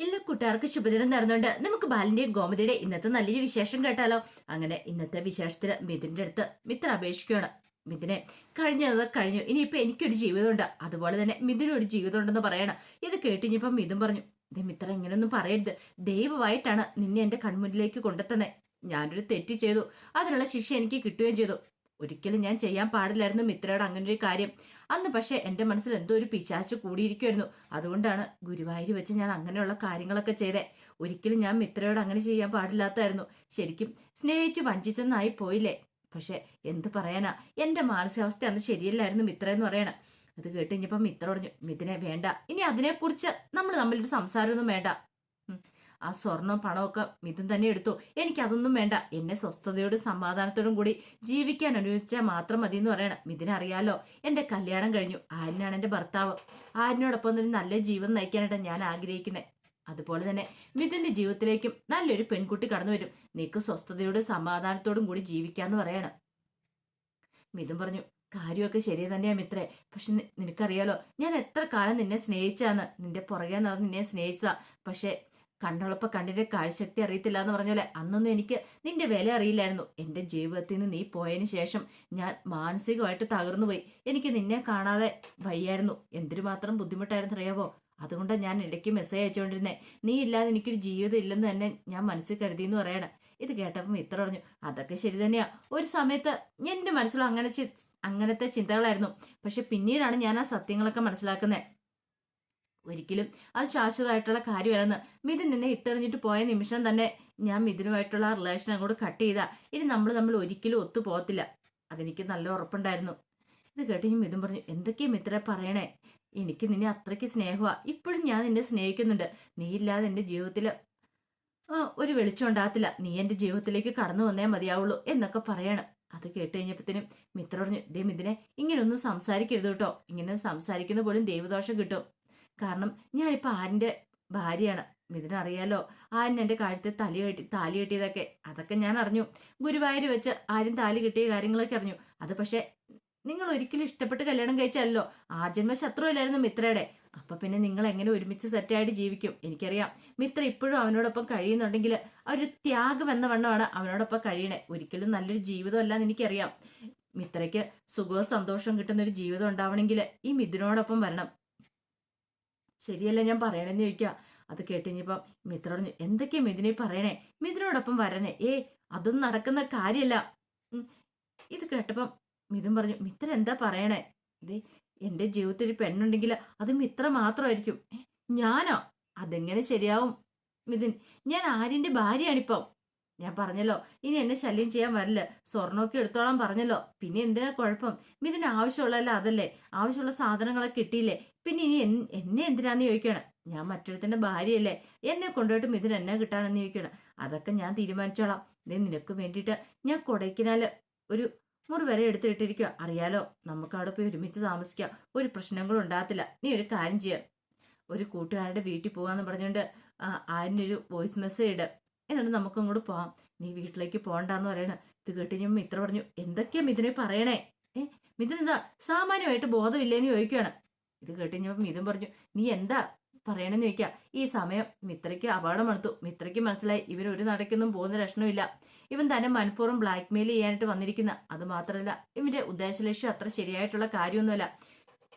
ഇല്ല കൂട്ടുകാർക്ക് ശുഭദിനം നടന്നുകൊണ്ട് നമുക്ക് ബാലിന്റെയും ഗോമതിയുടെ ഇന്നത്തെ നല്ലൊരു വിശേഷം കേട്ടാലോ? അങ്ങനെ ഇന്നത്തെ വിശേഷത്തിന് മിഥുന്റെ അടുത്ത് മിത്ര അപേക്ഷിക്കുകയാണ്. മിഥുനെ കഴിഞ്ഞത് കഴിഞ്ഞു. ഇനിയിപ്പോ എനിക്കൊരു ജീവിതമുണ്ട്. അതുപോലെ തന്നെ മിഥുനും ഒരു ജീവിതമുണ്ടെന്ന് പറയണം. ഇത് കേട്ടിഞ്ഞപ്പോ മിഥുൻ പറഞ്ഞു ദേ മിത്ര ഇങ്ങനെയൊന്നും പറയരുത്. ദൈവമായിട്ടാണ് നിന്നെ എന്റെ കൺമുന്നിലേക്ക് കൊണ്ടെത്തുന്നത് ഞാനൊരു തെറ്റ് ചെയ്തു. അതിനുള്ള ശിക്ഷ എനിക്ക് കിട്ടുകയും ചെയ്തു. ഒരിക്കലും ഞാൻ ചെയ്യാൻ പാടില്ലായിരുന്നു മിത്രയുടെ അങ്ങനെ ഒരു കാര്യം. അന്ന് പക്ഷെ എന്റെ മനസ്സിൽ എന്തോ ഒരു പിശാച്ച് കൂടിയിരിക്കുമായിരുന്നു അതുകൊണ്ടാണ് ഗുരുവായൂർ വെച്ച് ഞാൻ അങ്ങനെയുള്ള കാര്യങ്ങളൊക്കെ ചെയ്തേ. ഒരിക്കലും ഞാൻ മിത്രയോട് അങ്ങനെ ചെയ്യാൻ പാടില്ലാത്തായിരുന്നു. ശരിക്കും സ്നേഹിച്ചു വഞ്ചിച്ചെന്നായി പോയില്ലേ? പക്ഷെ എന്ത് പറയാനാ? എന്റെ മാനസികാവസ്ഥ അന്ന് ശരിയല്ലായിരുന്നു മിത്ര എന്ന് പറയണം. അത് കേട്ട് ഇനിയിപ്പം മിത്ര പറഞ്ഞു മിഥുനെ വേണ്ട. ഇനി അതിനെക്കുറിച്ച് നമ്മൾ തമ്മിലൊരു സംസാരമൊന്നും വേണ്ട. ആ സ്വർണം പണമൊക്കെ മിഥുൻ തന്നെ എടുത്തു. എനിക്കതൊന്നും വേണ്ട. എന്നെ സ്വസ്ഥതയോടും സമാധാനത്തോടും കൂടി ജീവിക്കാൻ അനുവദിച്ചാൽ മാത്രം മതി എന്ന് പറയണം മിഥുനറിയാലോ എന്റെ കല്യാണം കഴിഞ്ഞു. ആര്യനാണ് എന്റെ ഭർത്താവ്. ആര്യനോടൊപ്പം ഒരു നല്ല ജീവൻ നയിക്കാനായിട്ട് ഞാൻ ആഗ്രഹിക്കുന്നത് അതുപോലെ തന്നെ മിഥുന്റെ ജീവിതത്തിലേക്കും നല്ലൊരു പെൺകുട്ടി കടന്നു വരും നിനക്ക് സ്വസ്ഥതയോടും സമാധാനത്തോടും കൂടി ജീവിക്കാന്ന് പറയണം. മിഥുൻ പറഞ്ഞു കാര്യമൊക്കെ ശരി തന്നെയാ മിത്രേ. പക്ഷെ നിനക്കറിയാലോ ഞാൻ എത്ര കാലം നിന്നെ സ്നേഹിച്ചാന്ന്. നിന്റെ പുറകെ നടന്ന് നിന്നെ സ്നേഹിച്ച പക്ഷെ കണ്ണുളപ്പ കണ്ണിന്റെ കാഴ്ചശക്തി അറിയത്തില്ല എന്ന് പറഞ്ഞ അന്നൊന്നും എനിക്ക് നിന്റെ വില അറിയില്ലായിരുന്നു. എന്റെ ജീവിതത്തിൽ നിന്ന് നീ പോയതിനു ശേഷം ഞാൻ മാനസികമായിട്ട് തകർന്നു പോയി. എനിക്ക് നിന്നെ കാണാതെ വയ്യായിരുന്നു. എന്തിനു മാത്രം ബുദ്ധിമുട്ടായിരുന്നു അറിയാവോ? അതുകൊണ്ടാണ് ഞാൻ ഇടയ്ക്ക് മെസ്സേജ് അയച്ചുകൊണ്ടിരുന്നേ. നീ ഇല്ലാതെ എനിക്കൊരു ജീവിതം ഇല്ലെന്ന് തന്നെ ഞാൻ മനസ്സിൽ കരുതി എന്ന് പറയണ. ഇത് കേട്ടപ്പം ഇത്ര പറഞ്ഞു. അതൊക്കെ ശരി തന്നെയാ. ഒരു സമയത്ത് എന്റെ മനസ്സിലും അങ്ങനെ അങ്ങനത്തെ ചിന്തകളായിരുന്നു. പക്ഷെ പിന്നീടാണ് ഞാൻ ആ സത്യങ്ങളൊക്കെ മനസ്സിലാക്കുന്നത് ഒരിക്കലും അത് ശാശ്വതമായിട്ടുള്ള കാര്യമല്ലെന്ന് മിഥുൻ എന്നെ ഇട്ടറിഞ്ഞിട്ട് പോയ നിമിഷം തന്നെ ഞാൻ മിഥുനുമായിട്ടുള്ള റിലേഷൻ അങ്ങോട്ട് കട്ട് ചെയ്താ. ഇനി നമ്മൾ നമ്മൾ ഒരിക്കലും ഒത്തു പോകത്തില്ല. അതെനിക്ക് നല്ല ഉറപ്പുണ്ടായിരുന്നു. ഇത് കേട്ട് ഞാൻ മിഥുൻ പറഞ്ഞു എന്തൊക്കെയാ മിത്ര പറയണേ? എനിക്ക് നിന്നെ അത്രയ്ക്ക് സ്നേഹമാണ് ഇപ്പോഴും ഞാൻ നിന്നെ സ്നേഹിക്കുന്നുണ്ട്. നീ ഇല്ലാതെ എന്റെ ജീവിതത്തിൽ ഒരു വെളിച്ചം ഉണ്ടാകത്തില്ല. നീ എന്റെ ജീവിതത്തിലേക്ക് കടന്നു വന്നേ മതിയാവുള്ളൂ എന്നൊക്കെ പറയണം. അത് കേട്ട് കഴിഞ്ഞപ്പോഴത്തേനും മിത്ര പറഞ്ഞു ദേ മിഥുനെ ഇങ്ങനെയൊന്നും സംസാരിക്കരുത് കേട്ടോ. ഇങ്ങനെ സംസാരിക്കുന്ന പോലും ദൈവദോഷം കിട്ടും. കാരണം ഞാനിപ്പോൾ ആരിന്റെ ഭാര്യയാണ്. മിഥുനറിയാലോ? ആര്യൻ എന്റെ കഴുത്തിൽ തലി കെട്ടി താലി കെട്ടിയതൊക്കെ. അതൊക്കെ ഞാൻ അറിഞ്ഞു. ഗുരുവായൂർ വെച്ച് ആരും താലി കിട്ടിയ കാര്യങ്ങളൊക്കെ അറിഞ്ഞു. അത് പക്ഷേ നിങ്ങൾ ഒരിക്കലും ഇഷ്ടപ്പെട്ട് കല്യാണം കഴിച്ചല്ലോ ആജന്മ ശത്രുവല്ലായിരുന്നു മിത്രയുടെ. അപ്പൊ പിന്നെ നിങ്ങൾ എങ്ങനെ ഒരുമിച്ച് സെറ്റായിട്ട് ജീവിക്കും? എനിക്കറിയാം. മിത്ര ഇപ്പോഴും അവനോടൊപ്പം കഴിയുന്നുണ്ടെങ്കിൽ ഒരു ത്യാഗം എന്ന വണ്ണമാണ് അവനോടൊപ്പം കഴിയണേ. ഒരിക്കലും നല്ലൊരു ജീവിതമല്ല എന്ന് എനിക്കറിയാം. മിത്രയ്ക്ക് സുഖവും സന്തോഷവും കിട്ടുന്ന ഒരു ജീവിതം ഉണ്ടാവണമെങ്കിൽ ഈ മിഥുനോടൊപ്പം വരണം. ശരിയല്ല ഞാൻ പറയണെന്ന് ചോദിക്കുക അത് കേട്ടിഞ്ഞപ്പം മിത്ര പറഞ്ഞു എന്തൊക്കെയാ മിഥുനെ പറയണേ? മിഥുനോടൊപ്പം വരണേ. ഏ അതൊന്നും നടക്കുന്ന കാര്യമല്ല ഇത് കേട്ടപ്പം മിഥുൻ പറഞ്ഞു മിത്ര എന്താ പറയണേ? ഇത് എന്റെ ജീവിതത്തിൽ ഒരു പെണ്ണുണ്ടെങ്കിൽ അത് മിത്ര മാത്രമായിരിക്കും. ഞാനോ? അതെങ്ങനെ ശരിയാവും? മിഥുൻ ഞാൻ ആര്യന്റെ ഭാര്യയാണിപ്പം. ഞാൻ പറഞ്ഞല്ലോ ഇനി എന്നെ ശല്യം ചെയ്യാൻ വരില്ല. സ്വർണമൊക്കെ എടുത്തോളാൻ പറഞ്ഞല്ലോ. പിന്നെ എന്തിനാ കുഴപ്പം? ഇതിന് ആവശ്യമുള്ളതല്ല അതല്ലേ? ആവശ്യമുള്ള സാധനങ്ങളൊക്കെ കിട്ടിയില്ലേ? പിന്നെ ഇനി എന്നെ എന്തിനാന്ന് ചോദിക്കണം? ഞാൻ മറ്റൊരുത്തിന്റെ ഭാര്യയല്ലേ? എന്നെ കൊണ്ടുപോയിട്ട് മിഥുൻ എന്നെ കിട്ടാനെന്ന് ചോദിക്കണം? അതൊക്കെ ഞാൻ തീരുമാനിച്ചോളാം. ദേ നിനക്ക് വേണ്ടിയിട്ട് ഞാൻ കൊടൈക്കനാല് ഒരു മുറി വരെ എടുത്തിട്ടിരിക്കുക അറിയാലോ നമുക്ക് അവിടെ പോയി ഒരുമിച്ച് താമസിക്കാം. ഒരു പ്രശ്നങ്ങളും ഉണ്ടാകത്തില്ല. നീ ഒരു കാര്യം ചെയ്യാം. ഒരു കൂട്ടുകാരുടെ വീട്ടിൽ പോകാന്ന് പറഞ്ഞുകൊണ്ട് ആരിനൊരു വോയിസ് മെസ്സേജ് ഇട്. എന്നിട്ട് നമുക്ക് അങ്ങോട്ട് പോവാം. നീ വീട്ടിലേക്ക് പോകണ്ടെന്ന് പറയണ. ഇത് കേട്ട് ഞാൻ മിത്ര പറഞ്ഞു എന്തൊക്കെയാ മിഥുനെ പറയണേ? ഏ മിഥുൻ എന്താ സാമാന്യമായിട്ട് ബോധമില്ലേന്ന് ചോദിക്കുകയാണ് ഇത് കേട്ട് കഴിഞ്ഞപ്പോൾ മിഥുൻ പറഞ്ഞു നീ എന്താ പറയണെന്ന് ചോദിക്കുക ഈ സമയം മിത്രയ്ക്ക് അപകടം എടുത്തു മിത്രയ്ക്ക് മനസ്സിലായി ഇവൻ ഒരു നടക്കൊന്നും പോകുന്ന ലക്ഷണമില്ല. ഇവൻ തന്നെ മനഃപൂർവം ബ്ലാക്ക് മെയിൽ ചെയ്യാനായിട്ട് വന്നിരിക്കുന്ന. അത് മാത്രമല്ല ഇവന്റെ ഉദ്ദേശലക്ഷ്യം അത്ര ശരിയായിട്ടുള്ള കാര്യമൊന്നുമല്ല.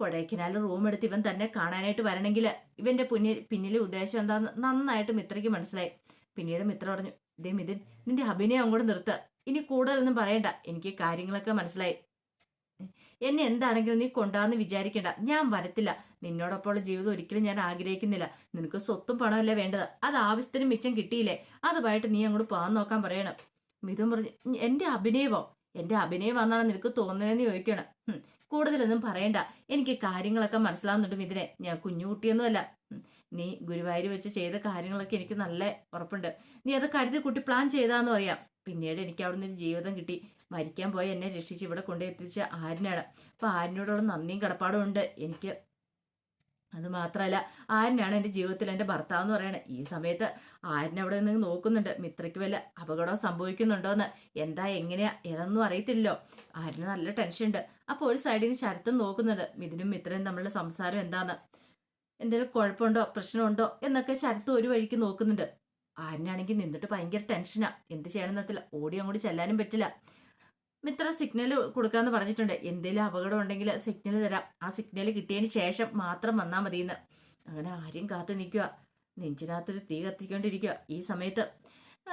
കൊടൈക്കനാൽ റൂം എടുത്ത് ഇവൻ തന്നെ കാണാനായിട്ട് വരണമെങ്കിൽ ഇവന്റെ പിന്നിൽ പിന്നിലെ ഉദ്ദേശം എന്താന്ന് നന്നായിട്ട് മിത്രയ്ക്ക് മനസ്സിലായി. പിന്നീട് മിത്ര പറഞ്ഞു ദേ മിഥുൻ നിന്റെ അഭിനയം അങ്ങോട്ട് നിർത്ത. ഇനി കൂടുതലൊന്നും പറയണ്ട. എനിക്ക് കാര്യങ്ങളൊക്കെ മനസ്സിലായി. എന്നെ എന്താണെങ്കിലും നീ കൊണ്ടാന്ന് വിചാരിക്കണ്ട. ഞാൻ വരത്തില്ല. നിന്നോടൊപ്പമുള്ള ജീവിതം ഒരിക്കലും ഞാൻ ആഗ്രഹിക്കുന്നില്ല. നിനക്ക് സ്വത്തും പണമല്ലേ വേണ്ടത്? അത് ആവശ്യത്തിന് മിച്ചം കിട്ടിയില്ലേ? അതുമായിട്ട് നീ അങ്ങോട്ട് പോകാൻ നോക്കാൻ പറയണം. മിഥുൻ പറഞ്ഞു "ഞ- എന്റെ അഭിനയമോ? എന്റെ അഭിനയമാണെന്നാണ് നിനക്ക് തോന്നുന്നതെന്ന് ചോദിക്കണം. "ഹും, കൂടുതലൊന്നും പറയണ്ട. എനിക്ക് കാര്യങ്ങളൊക്കെ മനസ്സിലാവുന്നുണ്ട് മിഥുനെ. ഞാൻ കുഞ്ഞുകുട്ടിയൊന്നുമല്ല. നീ ഗുരുവായൂർ വെച്ച് ചെയ്ത കാര്യങ്ങളൊക്കെ എനിക്ക് നല്ല ഉറപ്പുണ്ട്. നീ അത് കരുതി കുട്ടി പ്ലാൻ ചെയ്താന്ന് പറയാം. പിന്നീട് എനിക്ക് അവിടെ നിന്ന് ജീവിതം കിട്ടി. മരിക്കാൻ പോയി എന്നെ രക്ഷിച്ച് ഇവിടെ കൊണ്ടെത്തിച്ച ആര്യനാണ്. അപ്പൊ ആര്യനോടുള്ള നന്ദിയും കടപ്പാടും ഉണ്ട്. എനിക്ക് അത് മാത്രമല്ല ആര്യനാണ് എന്റെ ജീവിതത്തിൽ എന്റെ ഭർത്താവ് എന്ന് പറയണത് ഈ സമയത്ത് ആര്യൻ അവിടെ നിന്ന് നോക്കുന്നുണ്ട്. മിത്രയ്ക്ക് വല്ല അപകടം സംഭവിക്കുന്നുണ്ടോന്ന്. എന്താ എങ്ങനെയാ ഏതൊന്നും അറിയത്തില്ലല്ലോ. ആര്യന് നല്ല ടെൻഷൻ ഉണ്ട്. അപ്പോൾ ഒരു സൈഡിൽ നിന്ന് ശരത്തും നോക്കുന്നുണ്ട്. മിഥുനും മിത്രനും തമ്മിലുള്ള സംസാരം എന്താന്ന്. എന്തെങ്കിലും കുഴപ്പമുണ്ടോ പ്രശ്നമുണ്ടോ എന്നൊക്കെ ശരത്ത് ഒരു വഴിക്ക് നോക്കുന്നുണ്ട്. ആരനാണെങ്കിൽ നിന്നിട്ട് ഭയങ്കര ടെൻഷനാ. എന്ത് ചെയ്യണമെന്നത്തില്ല ഓടി അങ്ങോട്ട് ചെല്ലാനും പറ്റില്ല. മിത്ര സിഗ്നൽ കൊടുക്കാന്ന് പറഞ്ഞിട്ടുണ്ട്. എന്തെങ്കിലും അപകടം ഉണ്ടെങ്കിൽ സിഗ്നൽ തരാം. ആ സിഗ്നൽ കിട്ടിയതിന് ശേഷം മാത്രം വന്നാൽ മതിയെന്ന്. അങ്ങനെ ആരും കാത്തു നിൽക്കുക. നെഞ്ചിനകത്തൊരു തീ കത്തിക്കൊണ്ടിരിക്കുക. ഈ സമയത്ത്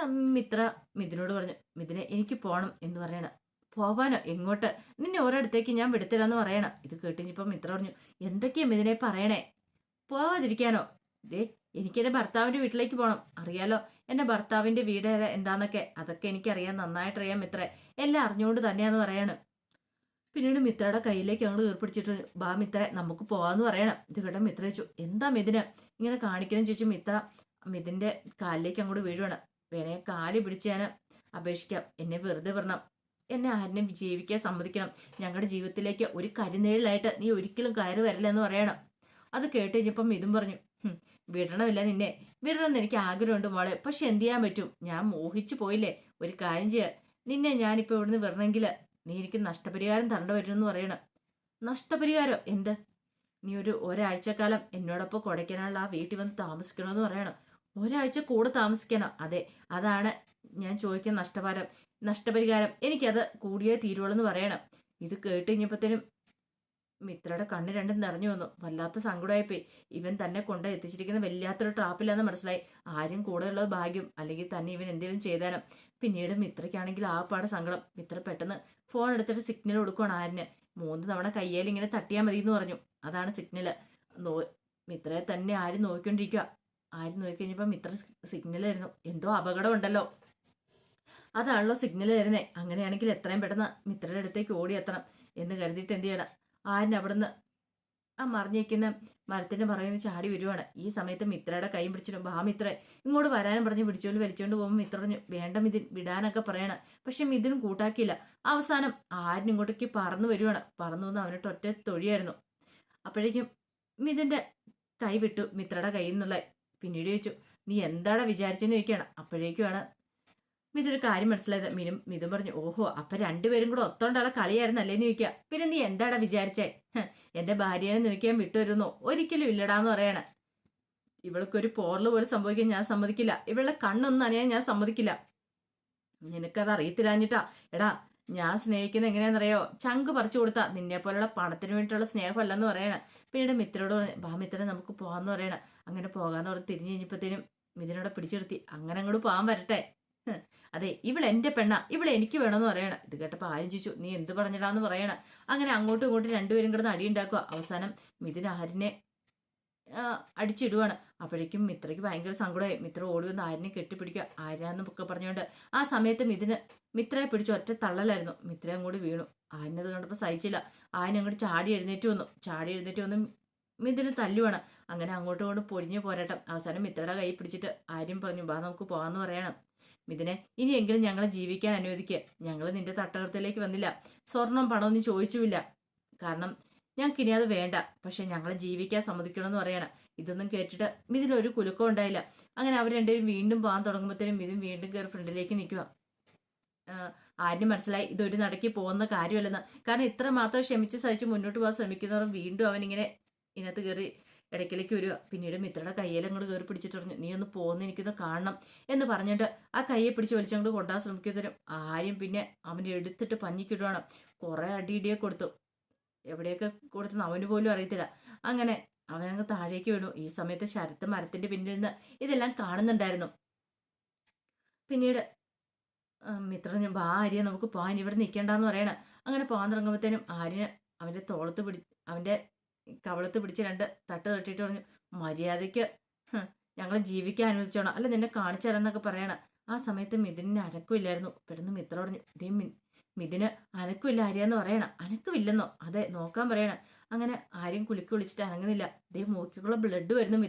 മിത്ര മിഥുനോട് പറഞ്ഞു മിഥുനെ എനിക്ക് പോകണം എന്ന് പറയണം. പോവാനോ? എങ്ങോട്ട്? നിന്നെ ഒരിടത്തേക്ക് ഞാൻ വിടത്തില്ലെന്ന് പറയണം. ഇത് കേട്ടിഞ്ഞിപ്പം മിത്ര പറഞ്ഞു എന്തൊക്കെയാ മിഥുനെ പറയണേ? പോവാതിരിക്കാനോ? ദേ എനിക്ക് ഭർത്താവിന്റെ വീട്ടിലേക്ക് പോകണം അറിയാലോ എന്റെ ഭർത്താവിന്റെ വീട് എന്താന്നൊക്കെ? അതൊക്കെ എനിക്കറിയാം നന്നായിട്ടറിയാം മിത്രേ. എല്ലാം അറിഞ്ഞുകൊണ്ട് തന്നെയാന്ന് പറയണം. പിന്നീട് മിത്രയുടെ കയ്യിലേക്ക് ഞങ്ങൾ ഏർപ്പിടിച്ചിട്ട് ബാ മിത്ര നമുക്ക് പോവാന്ന് പറയണം. ഇത് കേട്ടോ മിത്ര ചോദിച്ചു എന്താ മിഥുന്? ഇങ്ങനെ കാണിക്കണം ചോദിച്ചു മിത്ര മിഥിന്റെ കാലിലേക്ക് അങ്ങോട്ട് വീഴുവാണ്. വേണേ കാൽ പിടിച്ച് ഞാൻ അപേക്ഷിക്കാം. എന്നെ വെറുതെ വരണം എന്നെ ആരെയും ജീവിക്കാൻ സമ്മതിക്കണം. ഞങ്ങളുടെ ജീവിതത്തിലേക്ക് ഒരു കരിനേഴിലായിട്ട് നീ ഒരിക്കലും കയറി വരില്ല എന്ന് പറയണം. അത് കേട്ട് കഴിഞ്ഞപ്പം ഇതും പറഞ്ഞു "ഹും, വിടണമില്ല നിന്നെ. വിടണമെന്ന് എനിക്ക് ആഗ്രഹമുണ്ട് മോളെ. പക്ഷെ എന്ത് ചെയ്യാൻ പറ്റും? ഞാൻ മോഹിച്ചു പോയില്ലേ? ഒരു കാര്യം ചെയ്യുക നിന്നെ ഞാനിപ്പോൾ ഇവിടുന്ന് വിടണമെങ്കിൽ നീ എനിക്ക് നഷ്ടപരിഹാരം തരേണ്ട വരുമെന്ന് പറയണം. നഷ്ടപരിഹാരം? എന്ത്? നീ ഒരു ഒരാഴ്ചക്കാലം എന്നോടൊപ്പം കൊടയ്ക്കാനുള്ള ആ വീട്ടിൽ വന്ന് താമസിക്കണമെന്ന് പറയണം. ഒരാഴ്ച കൂടെ താമസിക്കണം. അതെ അതാണ് ഞാൻ ചോദിക്കുന്ന നഷ്ടപരിഹാരം നഷ്ടപരിഹാരം. എനിക്കത് കൂടിയേ തീരുവുള്ളൂ പറയണം. ഇത് കേട്ട് കഴിഞ്ഞപ്പോഴത്തേനും മിത്രയുടെ കണ്ണ് രണ്ടും നിറഞ്ഞു വന്നു. വല്ലാത്ത സങ്കടമായിപ്പോയി. ഇവൻ തന്നെ കൊണ്ട് എത്തിച്ചിരിക്കുന്ന വല്ലാത്തൊരു ട്രാപ്പിലാന്ന് മനസ്സിലായി. ആരും കൂടെ ഉള്ളത് ഭാഗ്യം. അല്ലെങ്കിൽ തന്നെ ഇവൻ എന്തെങ്കിലും ചെയ്താലും പിന്നീട് മിത്രയ്ക്കാണെങ്കിൽ ആ പാടെ സങ്കടം. മിത്ര പെട്ടെന്ന് ഫോൺ എടുത്തിട്ട് സിഗ്നൽ കൊടുക്കുകയാണ് ആരിന്. മൂന്ന് തവണ കയ്യേൽ ഇങ്ങനെ തട്ടിയാൽ മതി എന്ന് പറഞ്ഞു. അതാണ് സിഗ്നൽ നോ മിത്രയെ തന്നെ ആരും നോക്കിക്കൊണ്ടിരിക്കുക ആരും നോക്കിക്കഴിഞ്ഞപ്പോൾ മിത്ര സിഗ്നൽ തരുന്നു. എന്തോ അപകടം ഉണ്ടല്ലോ അതാണല്ലോ സിഗ്നൽ തരുന്നേ. അങ്ങനെയാണെങ്കിൽ എത്രയും പെട്ടെന്ന് മിത്രയുടെ അടുത്തേക്ക് ഓടിയെത്തണം എന്ന് കരുതിയിട്ട് എന്ത് ചെയ്യണം? ആരിന് അവിടുന്ന് ആ മറിഞ്ഞിരിക്കുന്ന മരത്തിന്റെ പറയുന്ന ചാടി വരുവാണ്. ഈ സമയത്ത് മിത്രയുടെ കൈ പിടിച്ചിട്ട് ആ മിത്ര ഇങ്ങോട്ട് വരാനും പറഞ്ഞ് പിടിച്ചോണ്ട് വലിച്ചോണ്ട് പോകുമ്പോൾ മിത്ര പറഞ്ഞു വേണ്ട മിഥുൻ വിടാനൊക്കെ പറയണം. പക്ഷെ മിഥുനും കൂട്ടാക്കിയില്ല. അവസാനം ആരും ഇങ്ങോട്ടേക്ക് പറന്നു വരുവാണ്. പറന്നു വന്ന് അവനോട്ട് ഒറ്റ തൊഴിയായിരുന്നു. അപ്പോഴേക്കും മിഥുന്റെ കൈ വിട്ടു മിത്രയുടെ കയ്യിൽ നിന്നുള്ള. പിന്നീട് ചോദിച്ചു നീ എന്താടാ വിചാരിച്ചെന്ന് ചോദിക്കുകയാണ്? അപ്പോഴേക്കുമാണ് മിഥുന് കാര്യം മനസ്സിലായത്? മിനും മിഥുൻ പറഞ്ഞു ഓഹോ അപ്പൊ രണ്ടുപേരും കൂടെ ഒത്തോണ്ടുള്ള കളിയായിരുന്നു അല്ലേന്ന് ചോദിക്കുക. പിന്നെ നീ എന്താടാ വിചാരിച്ചേ? എന്റെ ഭാര്യനെ നിനക്കാൻ വിട്ടുവരുന്നു? ഒരിക്കലും ഇല്ലടാന്ന് പറയണ. ഇവൾക്കൊരു പോറൽ പോലും സംഭവിക്കാൻ ഞാൻ സമ്മതിക്കില്ല. ഇവളുടെ കണ്ണൊന്നും അറിയാൻ ഞാൻ സമ്മതിക്കില്ല. നിനക്കത് അറിയത്തില്ലാഞ്ഞിട്ടാ. എടാ ഞാൻ സ്നേഹിക്കുന്നത് എങ്ങനെയാണെന്നറിയോ? ചങ്ക് പറിച്ചു കൊടുത്താ. നിന്നെ പോലുള്ള പണത്തിന് വേണ്ടിയിട്ടുള്ള സ്നേഹമല്ലെന്ന് പറയണ. പിന്നീട് മിത്രോട് പറഞ്ഞു ബാ മിത്രനെ നമുക്ക് പോകാന്ന് പറയണ. അങ്ങനെ പോകാന്ന് പറഞ്ഞ് തിരിഞ്ഞു കഴിഞ്ഞപ്പോഴത്തേനും മിഥുനോടെ പിടിച്ചെടുത്തി അങ്ങനെ അങ്ങോട്ട് പോകാൻ വരട്ടെ. അതെ ഇവൾ എന്റെ പെണ്ണ ഇവൾ എനിക്ക് വേണമെന്ന് പറയണ. ഇത് കേട്ടപ്പോ ആരും ചോദിച്ചു നീ എന്ത് പറഞ്ഞിടാന്ന് പറയണ? അങ്ങനെ അങ്ങോട്ടും ഇങ്ങോട്ടും രണ്ടുപേരും കിടന്ന് അടിയുണ്ടാക്കുക അവസാനം മിഥുൻ ആരിനെ അടിച്ചിടുവാണ്. അപ്പോഴേക്കും മിത്രയ്ക്ക് ഭയങ്കര സങ്കടമായി. മിത്ര ഓടി വന്ന് ആരിനെ കെട്ടിപ്പിടിക്കുക. ആരാന്ന് ഒക്കെ പറഞ്ഞുകൊണ്ട് ആ സമയത്ത് മിഥുന് മിത്രയെ പിടിച്ച ഒറ്റ തള്ളലായിരുന്നു. മിത്ര അങ്ങോട്ട് വീണു. ആരിനത് കണ്ടപ്പോൾ സഹിച്ചില്ല. ആരിനെ അങ്ങോട്ട് ചാടി എഴുന്നേറ്റ് വന്നു. ചാടി എഴുന്നേറ്റ് വന്ന് മിഥുന് തല്ലുവാണ്. അങ്ങനെ അങ്ങോട്ടും ഇങ്ങോട്ടും പൊരിഞ്ഞു പോരാട്ടം. അവസാനം മിത്രയുടെ കൈ പിടിച്ചിട്ട് ആര്യം പറഞ്ഞു ബാ നമുക്ക് പോകാന്ന് പറയണം. മിഥുനെ ഇനിയെങ്കിലും ഞങ്ങളെ ജീവിക്കാൻ അനുവദിക്കുക ഞങ്ങൾ നിന്റെ തട്ടകത്തിലേക്ക് വന്നില്ല. സ്വർണം പണമൊന്നും ചോദിച്ചുമില്ല കാരണം ഞങ്ങൾക്ക് ഇനി അത് വേണ്ട. പക്ഷെ ഞങ്ങളെ ജീവിക്കാൻ സമ്മതിക്കണമെന്ന് പറയണം. ഇതൊന്നും കേട്ടിട്ട് മിഥുനൊരു കുലുക്കം ഉണ്ടായില്ല. അങ്ങനെ അവർ രണ്ടുപേരും വീണ്ടും പോകാൻ തുടങ്ങുമ്പോഴത്തേനും മിഥുൻ വീണ്ടും കയറി ഫ്രണ്ടിലേക്ക് നിൽക്കുക. ആരും മനസ്സിലായി ഇതൊരു നടക്കി പോകുന്ന കാര്യമല്ലെന്ന്. കാരണം ഇത്ര മാത്രം ക്ഷമിച്ച് സഹിച്ച് മുന്നോട്ട് പോകാൻ ശ്രമിക്കുന്നവർ വീണ്ടും അവനിങ്ങനെ ഇതിനകത്ത് കയറി ഇടയ്ക്കിലേക്ക് വരിക പിന്നീട് മിത്രയുടെ കയ്യിൽ അങ്ങോട്ട് കയറി പിടിച്ചിട്ട് പറഞ്ഞു നീ ഒന്ന് പോകുന്ന എനിക്കിത് കാണണം എന്ന് പറഞ്ഞിട്ട് ആ കയ്യെ പിടിച്ച് വലിച്ചങ്ങോട്ട് കൊണ്ടാൻ ശ്രമിക്കുന്നതിനും ആരും പിന്നെ അവനെ എടുത്തിട്ട് പഞ്ഞിക്കിടുവാണ്. കുറെ അടിയിടിയെ കൊടുത്തു. എവിടെയൊക്കെ കൊടുത്തെന്ന് അവന് പോലും അറിയത്തില്ല. അങ്ങനെ അവനങ്ങ് താഴേക്ക് വീണു. ഈ സമയത്ത് ശരത്ത് മരത്തിന്റെ പിന്നിൽ നിന്ന് ഇതെല്ലാം കാണുന്നുണ്ടായിരുന്നു. പിന്നീട് മിത്ര ബാ ആര്യ നമുക്ക് പോകാൻ ഇവിടെ നിൽക്കേണ്ടെന്ന് പറയണ. അങ്ങനെ പോകാൻ തുടങ്ങുമ്പോഴത്തേനും ആര്യന് അവന്റെ തോളത്ത് പിടി അവന്റെ കവളത്ത് പിടിച്ച് രണ്ട് തട്ട് തട്ടിയിട്ട് പറഞ്ഞു മര്യാദയ്ക്ക് ഞങ്ങളെ ജീവിക്കാൻ അനുവദിച്ചോണം. അല്ല നിന്നെ കാണിച്ചു തരാന്നൊക്കെ പറയണം. ആ സമയത്ത് മിഥുനിന് അനക്കുമില്ലായിരുന്നു പെട്ടെന്ന് മിത്ര പറഞ്ഞു ഇതേ മിഥുന് അനക്കുമില്ല ആര്യാന്ന് പറയണം. അനക്കുമില്ലെന്നോ? അതെ നോക്കാൻ പറയണം. അങ്ങനെ ആരും കുളിക്ക് വിളിച്ചിട്ട് അനങ്ങുന്നില്ല. ഇതേ മൂക്കിക്കുള്ള ബ്ലഡ് വരുന്നു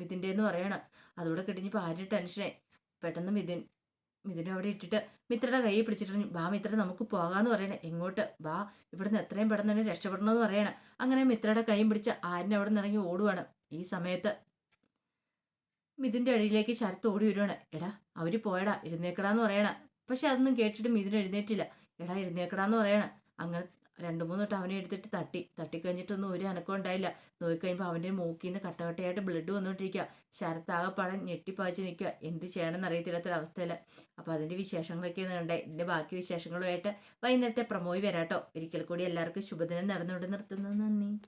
മിഥിന്റെ എന്ന് പറയണം. അതുകൂടെ കിട്ടിഞ്ഞപ്പോൾ ആര്യ ടെൻഷനായി. പെട്ടെന്ന് മിഥുൻ മിഥുനും അവിടെ ഇട്ടിട്ട് മിത്രയുടെ കൈ പിടിച്ചിട്ട് വാ മിത്ര നമുക്ക് പോകാന്ന് പറയണേ. എങ്ങോട്ട്? വാ ഇവിടുന്ന് എത്രയും പെട്ടെന്ന് തന്നെ രക്ഷപ്പെടണമെന്ന് പറയണ. അങ്ങനെ മിത്രയുടെ കൈയും പിടിച്ച് ആരിനെ അവിടെ നിന്ന് ഇറങ്ങി ഓടുവാണ്. ഈ സമയത്ത് മിഥുന്റെ അടിയിലേക്ക് ശരത്ത് ഓടി വരുവാണ്. എടാ അവർ പോയടാ എഴുന്നേക്കടാന്ന് പറയണ. പക്ഷെ അതൊന്നും കേട്ടിട്ട് മിഥുൻ എഴുന്നേറ്റില്ല. എടാ എഴുന്നേക്കടാന്ന് പറയണ. അങ്ങനെ രണ്ടു മൂന്ന് വട്ടം അവനെ എടുത്തിട്ട് തട്ടി. തട്ടിക്കഴിഞ്ഞിട്ടൊന്നും ഒരു അനക്കം ഉണ്ടായില്ല. നോക്കിക്കഴിയുമ്പോൾ അവന്റെ മൂക്കിൽ നിന്ന് കട്ടകട്ടയായിട്ട് ബ്ലഡ് വന്നുകൊണ്ടിരിക്കുക ശരത്താകെ പടം ഞെട്ടിപ്പാച്ച് നിൽക്കുക എന്ത് ചെയ്യണമെന്ന് അറിയത്തില്ലാത്തൊരവസ്ഥയിൽ അപ്പോൾ അതിന്റെ വിശേഷങ്ങളൊക്കെ ഉണ്ടായി ഇതിന്റെ ബാക്കി വിശേഷങ്ങളുമായിട്ട് വൈകുന്നേരത്തെ പ്രമോയി വരാട്ടോ. ഒരിക്കൽ കൂടി എല്ലാവർക്കും ശുഭദിനം നടന്നുകൊണ്ട് നിർത്തുന്നു. നന്ദി.